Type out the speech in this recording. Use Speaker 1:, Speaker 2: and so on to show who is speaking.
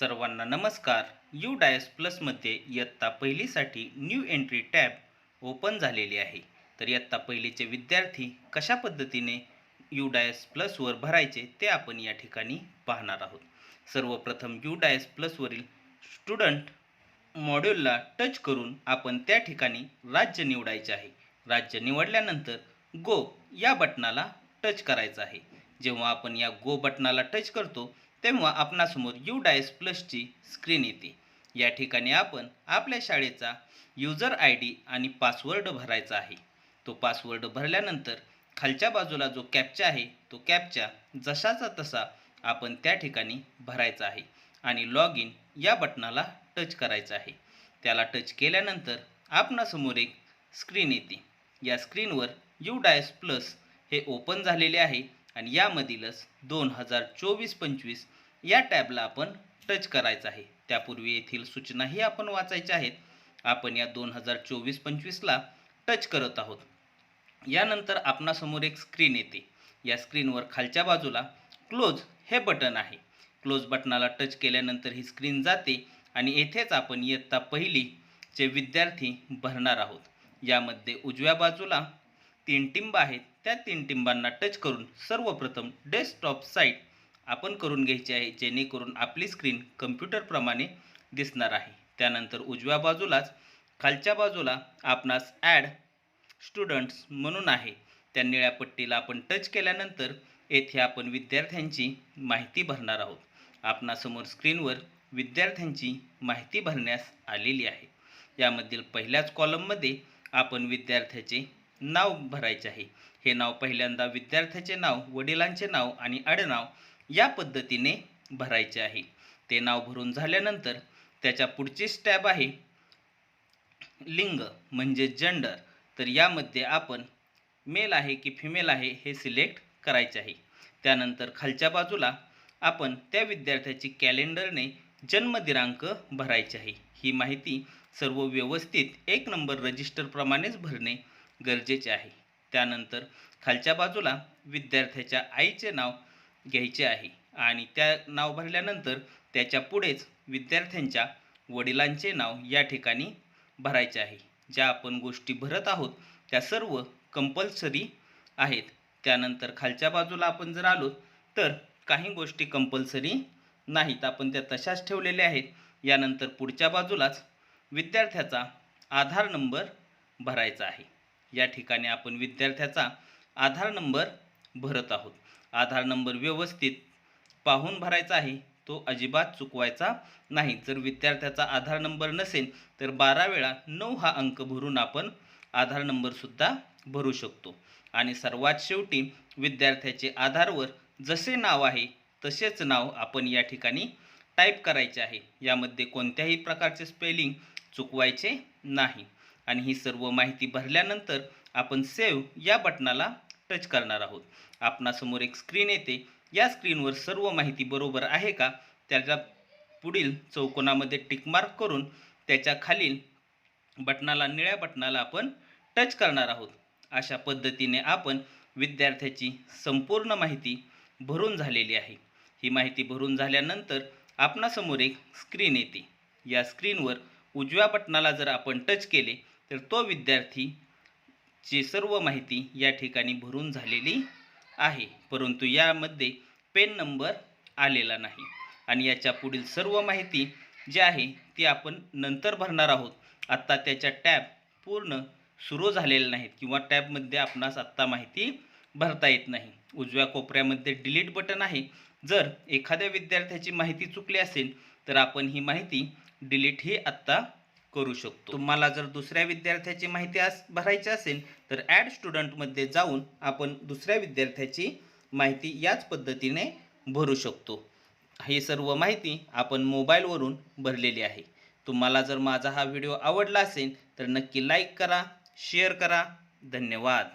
Speaker 1: सर्वांना नमस्कार. You DISE प्लसमध्ये इयत्ता पहिलीसाठी न्यू एंट्री टॅब ओपन झालेली आहे. तर इयत्ता पहिलीचे विद्यार्थी कशा पद्धतीने यू डायस प्लसवर भरायचे ते आपण या ठिकाणी पाहणार आहोत. सर्वप्रथम यू डायस प्लसवरील स्टुडंट मॉड्यूलला टच करून आपण त्या ठिकाणी राज्य निवडायचे आहे. राज्य निवडल्यानंतर गो या बटनाला टच करायचं आहे. जेव्हा आपण या गो बटनाला टच करतो तेव्हा आपणासमोर यू डायस प्लसची स्क्रीन येते. या ठिकाणी आपण आपल्या शाळेचा युजर आय डी आणि पासवर्ड भरायचा आहे. तो पासवर्ड भरल्यानंतर खालच्या बाजूला जो कॅपचा आहे तो कॅपचा जसाचा तसा आपण त्या ठिकाणी भरायचा आहे आणि लॉग इन या बटनाला टच करायचं आहे. त्याला टच केल्यानंतर आपणासमोर एक स्क्रीन येते. या स्क्रीनवर यू डायस प्लस हे ओपन झालेले आहे. आणि यामधीलच दोन हजार चोवीस पंचवीस या टॅबला आपण टच करायचं आहे. त्यापूर्वी येथील सूचनाही आपण वाचायच्या आहेत. आपण या दोन हजार चोवीस पंचवीसला टच करत आहोत. यानंतर आपणासमोर एक स्क्रीन येते. या स्क्रीनवर खालच्या बाजूला क्लोज हे बटन आहे. क्लोज बटनाला टच केल्यानंतर ही स्क्रीन जाते आणि येथेच आपण इयत्ता पहिलीचे विद्यार्थी भरणार आहोत. यामध्ये उजव्या बाजूला तीन टिंब आहेत. त्या तीन टिंबांना टच करून सर्वप्रथम डेस्कटॉप साईट आपण करून घ्यायची आहे जेणेकरून आपली स्क्रीन कम्प्युटरप्रमाणे दिसणार आहे. त्यानंतर उजव्या बाजूलाच खालच्या बाजूला आपणास ॲड स्टुडंट्स म्हणून आहे. त्या निळ्या पट्टीला आपण टच केल्यानंतर येथे आपण विद्यार्थ्यांची माहिती भरणार आहोत. आपणासमोर स्क्रीनवर विद्यार्थ्यांची माहिती भरण्यास आलेली आहे. यामधील पहिल्याच कॉलममध्ये आपण विद्यार्थ्याचे नाव भरायचे आहे. हे नाव पहिल्यांदा विद्यार्थ्याचे नाव वडिलांचे नाव आणि आडनाव या पद्धतीने भरायचे आहे. ते नाव भरून झाल्यानंतर त्याच्या पुढची स्टॅब आहे लिंग म्हणजे जेंडर तर यामध्ये आपण मेल आहे की फिमेल आहे हे सिलेक्ट करायचे आहे. त्यानंतर खालच्या बाजूला आपण त्या विद्यार्थ्याची कॅलेंडरने जन्मदिनांक भरायचे आहे. ही माहिती सर्व व्यवस्थित एक नंबर रजिस्टरप्रमाणेच भरणे गरजेचे आहे. त्यानंतर खालच्या बाजूला विद्यार्थ्याच्या आईचे नाव घ्यायचे आहे आणि त्या नाव भरल्यानंतर त्याच्या पुढेच विद्यार्थ्यांच्या वडिलांचे नाव या ठिकाणी भरायचे आहे. ज्या आपण गोष्टी भरत आहोत त्या सर्व कंपल्सरी आहेत. त्यानंतर खालच्या बाजूला आपण जर आलो तर काही गोष्टी कंपल्सरी नाहीत. आपण त्या तशाच ठेवलेल्या आहेत. यानंतर पुढच्या बाजूलाच विद्यार्थ्याचा आधार नंबर भरायचा आहे. या ठिकाणी आपण विद्यार्थ्याचा आधार नंबर भरत आहोत. आधार नंबर व्यवस्थित पाहून भरायचा आहे. तो अजिबात चुकवायचा नाही. जर विद्यार्थ्याचा आधार नंबर नसेल तर बारा वेळा नऊ हा अंक भरून आपण आधार नंबरसुद्धा भरू शकतो. आणि सर्वात शेवटी विद्यार्थ्याचे आधारवर जसे नाव आहे तसेच नाव आपण या ठिकाणी टाईप करायचे आहे. यामध्ये कोणत्याही प्रकारचे स्पेलिंग चुकवायचे नाही. आणि ही सर्व माहिती भरल्यानंतर आपण सेव्ह या बटनाला टच करणार आहोत. आपणासमोर एक स्क्रीन येते. या स्क्रीनवर सर्व माहिती बरोबर आहे का? त्याच्या पुढील चौकोनामध्ये टिकमार्क करून त्याच्या खालील बटनाला निळ्या बटनाला आपण टच करणार आहोत. अशा पद्धतीने आपण विद्यार्थ्याची संपूर्ण माहिती भरून झालेली आहे. ही माहिती भरून झाल्यानंतर आपणासमोर एक स्क्रीन येते. या स्क्रीनवर उजव्या बटनाला जर आपण टच केले तर तो विद्यार्थी ची सर्व माहिती या ठिकाणी भरून झालेली आहे परंतु यामध्ये पेन नंबर आलेला नाही. आणि याच्या पुढील सर्व माहिती जी आहे ती आपण नंतर भरणार आहोत. आत्ता त्याच्या टॅब पूर्ण सुरू झालेल्या नाहीत किंवा टॅबमध्ये आपणास आत्ता माहिती भरता येत नाही. उजव्या कोपऱ्यामध्ये डिलीट बटन आहे. जर एखाद्या विद्यार्थ्याची माहिती चुकली असेल तर आपण ही माहिती डिलीट ही आत्ता करू शकतो. तुम्हाला जर दुसऱ्या विद्यार्थ्याची माहिती अस भरायची असेल तर ॲड स्टुडंटमध्ये जाऊन आपण दुसऱ्या विद्यार्थ्याची माहिती याच पद्धतीने भरू शकतो. ही सर्व माहिती आपण मोबाईलवरून भरलेली आहे. तुम्हाला जर माझा हा व्हिडिओ आवडला असेल तर नक्की लाईक करा शेअर करा. धन्यवाद.